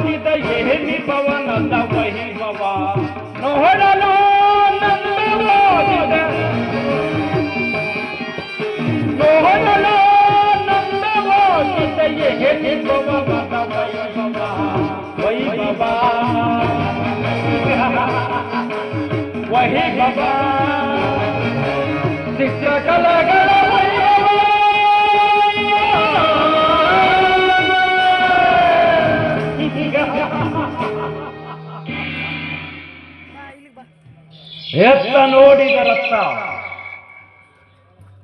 ಗಿದ ಏನಿ ಪವನದ ವೈಭವ ನೋಡಲ ಎತ್ತ ನೋಡಿದ ರಕ್ತ.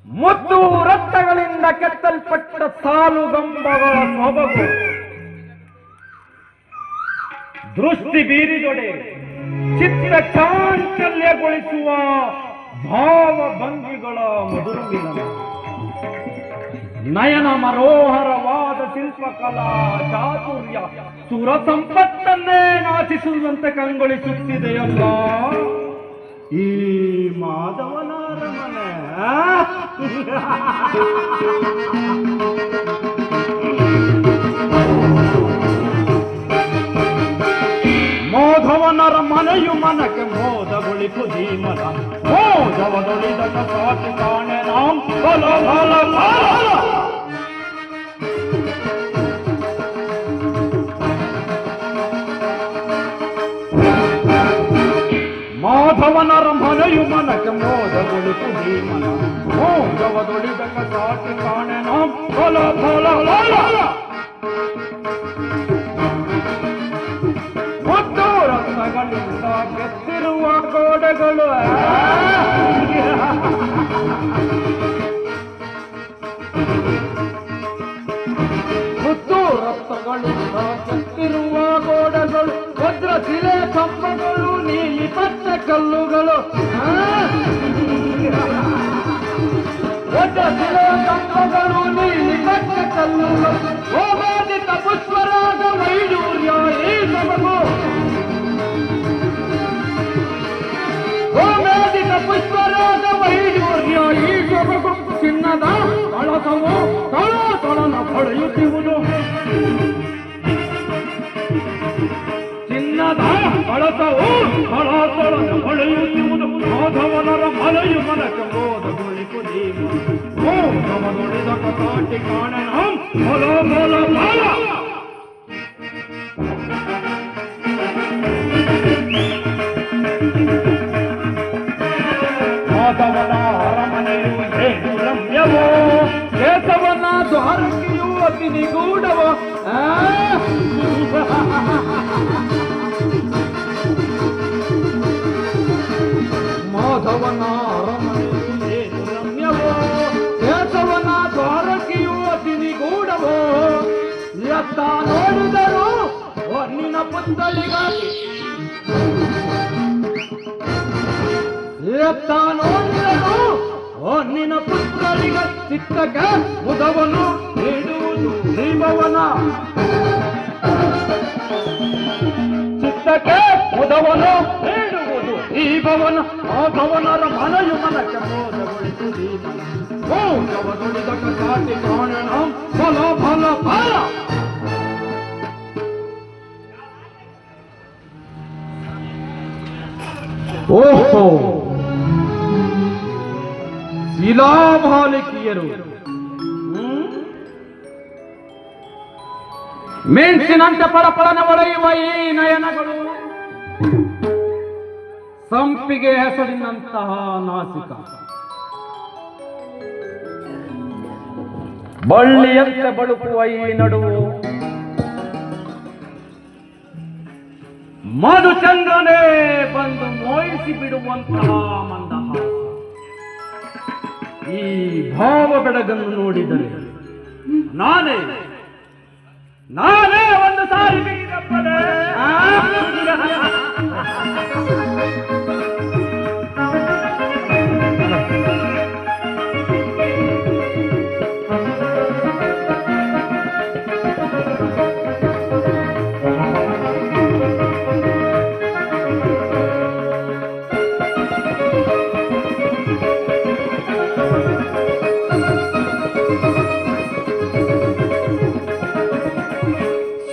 ಮುತ್ತು ರಕ್ತಗಳಿಂದ ಕೆತ್ತಲ್ಪಟ್ಟ ಸಾಲುಗಂಬಗಳ ಸೊಬಗು. ದೃಷ್ಟಿ ಬೀರಿದೊಡೆ. ಚಿತ್ತ ಚಾಂಚಲ್ಯಗೊಳಿಸುವ ಭಾವ ಭಂಗಿಗಳ ಮಧುರ ನಯನ ಮನೋಹರವಾದ ಶಿಲ್ಪಕಲಾ ಚಾತುರ್ಯ ಸುರ ಸಂಪತ್ತನ್ನೇ ನಾಚಿಸುವಂತೆ ಕಂಗೊಳಿಸುತ್ತಿದೆಯಲ್ಲ ಈ ಮಾಧವನ ಅರಮನೆ ಆ? ಮಾಧವನರ ಮನೆಯು ಮನಕ್ಕೆ ಮೋದಗೊಳಿಸು ಧೀಮನ ಮೋದವದೊಳಿದ ಸಾಟಿ ಕಾಣೆ ನಾಂ ಬಲ ಬಲ ಬಲ ಮಾಧವನರ ಮನೆಯು ಮನಕ್ಕೆ ಮೋದಗೊಳಿಸು ಧೀಮನ ಮೋದವದೊಳಿದ ಸಾಟಿ ಕಾಣೆ ನಾಂ ಬಲ ಬಲ ಬಲ ರತ್ನಗಳಿಂದ ಕೆತ್ತಿರುವ ಗೋಡೆಗಳು ಮುತ್ತು ರತ್ನಗಳಿಂದ ಕೆತ್ತಿರುವ ಗೋಡೆಗಳು ವಜ್ರ ಶಿಲೆ ಕಂಬಗಳು, ನೀಲಿ ಪಚ್ಚ ಕಲ್ಲುಗಳು ಭದ್ರ ಶಿಲೆ ಕಂಬಗಳು, ನೀಲಿ ಪಚ್ಚ ಕಲ್ಲುಗಳು. ಚಿನ್ನದ ಕಳಸವು ತಳ ತಳನ ಹೊಳೆಯುತ್ತಿರುವುದು ಮಾಧವನರ ಮಲೆಯು ಮನಕ ಮೋದಗೊಳಿಸು ನೀವು ಮೋದವದೊಳಿದ ಕಸಾಟಿ ಕಾಣನ ಮೊಲ ಮೊಲ ಮೊಲ ಮಾಧವನ ಅರಮನೆಯು ಏನು ರಮ್ಯವೋ ಕೇಶವನ ದ್ವಾರಕೆಯು ಅತಿ ನಿಗೂಢವೋ ಎತ್ತ ನೋಡಿದರು ಹೊನ್ನಿನ ಪುತ್ತಳಿಗಾಗಿ ಎತ್ತ ನೋಡಿದನು ಹೊನ್ನಿನ ಪುತ್ರಳಿಗ ಚಿತ್ತಕ್ಕೆ ಮುದವನು ನೀಡುವುದು ದೀಪವನ ಚಿತ್ತಕ್ಕೆ ಮುದವನು ನೀಡುವುದು ಈ ಭವನ ಆ ಭವನರ ಮನೆಯು ಮನಕ್ಕೆ ಮೋದಗೊಳಿಸು ದೀಪನ ಮೋದವದೊಳಿದ ಕಾಟಿ ಕಾಣಣ ಫಲ ಫಲ ಫಲ ಓಹೋ ಶಿಲಾಮಾಲಿಕಿಯರು ಹ್ಮ್? ಮೆಣಸಿನಂತೆ ಪಳಪಳನ ಒಡೆಯುವ ಈ ನಯನಗಳು ಸಂಪಿಗೆ ಹೆಸರಿನಂತಹ ನಾಸಿಕ. ಬಳ್ಳಿಯಂತೆ ಬಳುಕುವ ಈ ನಡುವು ಮಧುಚಂದ್ರನೇ ಬಂದು ಮೋಯಿಸಿ ಬಿಡುವಂತಹ ಮಂದಹಾಸ. ಈ ಭಾವ ಬೆಡಗನ್ನು ನೋಡಿದರೆ ನಾನೇ ನಾನೇ ಒಂದು ಸಾರಿ ಬಿಗಿದಪ್ಪನೇ.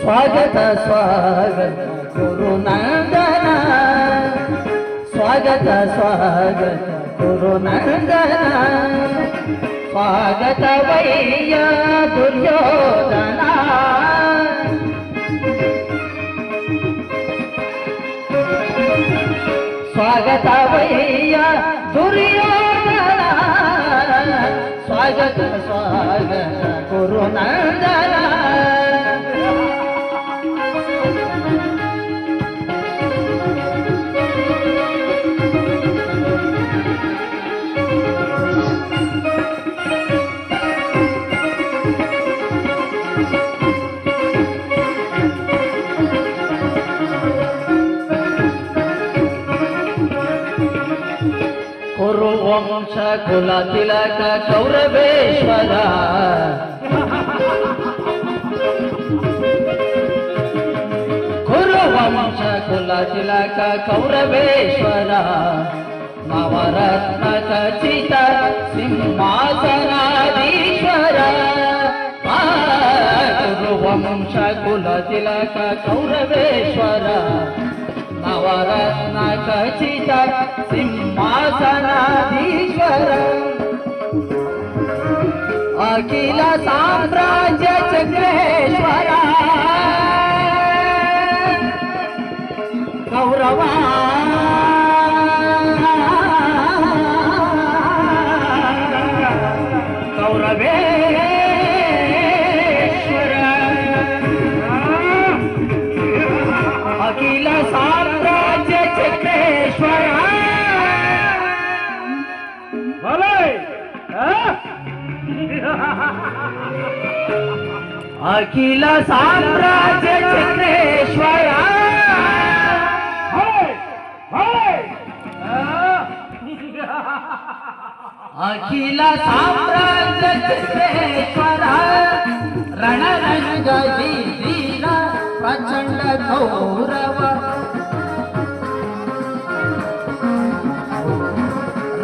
ಸ್ವಾಗತ ಸ್ವಾಗತ ಗುರುನಂದನ ಸ್ವಾಗತ ಸ್ವಾಗತ ಗುರುನಂದನ ಸ್ವಾಗತ ವೈಯ ದುರ್ಯೋಧನ ಸ್ವಾಗತ ವೈಯ ದುರ್ಯೋಧನ ಸ್ವಾಗತ ಸ್ವಾಗತ ಗುರುನಂದನ కురువంశ కుల తిలక కౌరవేశ్వర. కురువంశ కుల తిలక కౌరవేశ్వర. నవరత్న ఖచ్చిత సింహాసనాధీశ్వర. కురువంశ కుల తిలక కౌరవేశ్వర. नवरत्न खचित सिंहासनाधीश्वर. अखिल साम्राज्य अखिल साम्राज्य चंद्रेश्वर अखिल साम्राज्य चंद्रेश्वर रणरंग प्रचंड गौरव।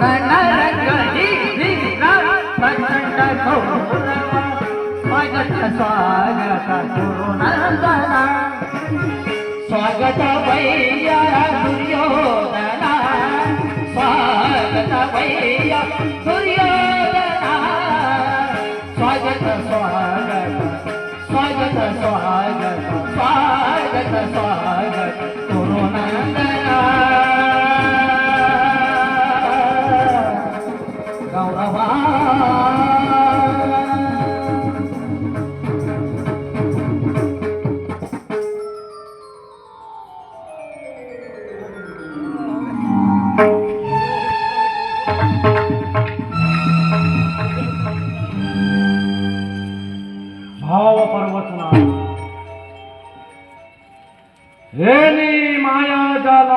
रणरंग प्रचंड ರಣರಂಗ ವೀರ ಪ್ರಚಂಡ ಗೌರವ ಸ್ವಾಗತ ಸ್ವಾಗತ ಗುರುನಂದನ ಸ್ವಾಗತ ವೈಯ ದುರ್ಯೋಧನ ಸ್ವಾಗತ ವೈಯ ದುರ್ಯೋಧನ ಸ್ವಾಗತ ಸ್ವಾಗತ ಮಾಯಾಜಾಲ.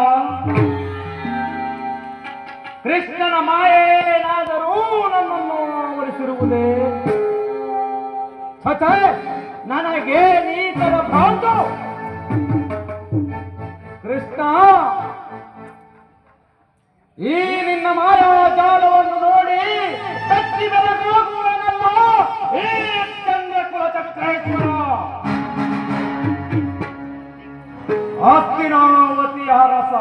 ಕೃಷ್ಣನ ಮಾಯೇನಾದರೂ ನನ್ನನ್ನು ಆವರಿಸಿರುವುದೇ? ಸತೆ ನನಗೆ ನೀತರ ಭಾಂತು ಕೃಷ್ಣ, ಈ ನಿನ್ನ ಮಾಯಾ ಮಾಯಾಜಾಲವನ್ನು ನೋಡಿ ತತ್ತಿ ಬೆಳಗುವನಲ್ಲ ಈ ಹಸ್ತಿನಾವತಿಯ ರಸ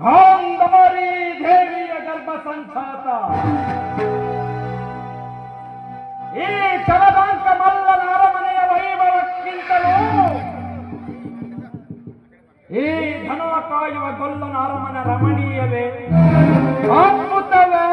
ಗಾಂಧಾರಿ ದೇವಿಯ ಗರ್ಭ ಸಂಚಾತ. ಈ ಚಲದಾಂಕ ಮಲ್ಲನ ಅರಮನೆಯ ವೈಭವಕ್ಕಿಂತಲೂ ಈ ಧನ ಕಾಯುವ ಗೊಲ್ಲನ ಅರಮನ ರಮಣೀಯವೇ. ಅದ್ಭುತವೇ.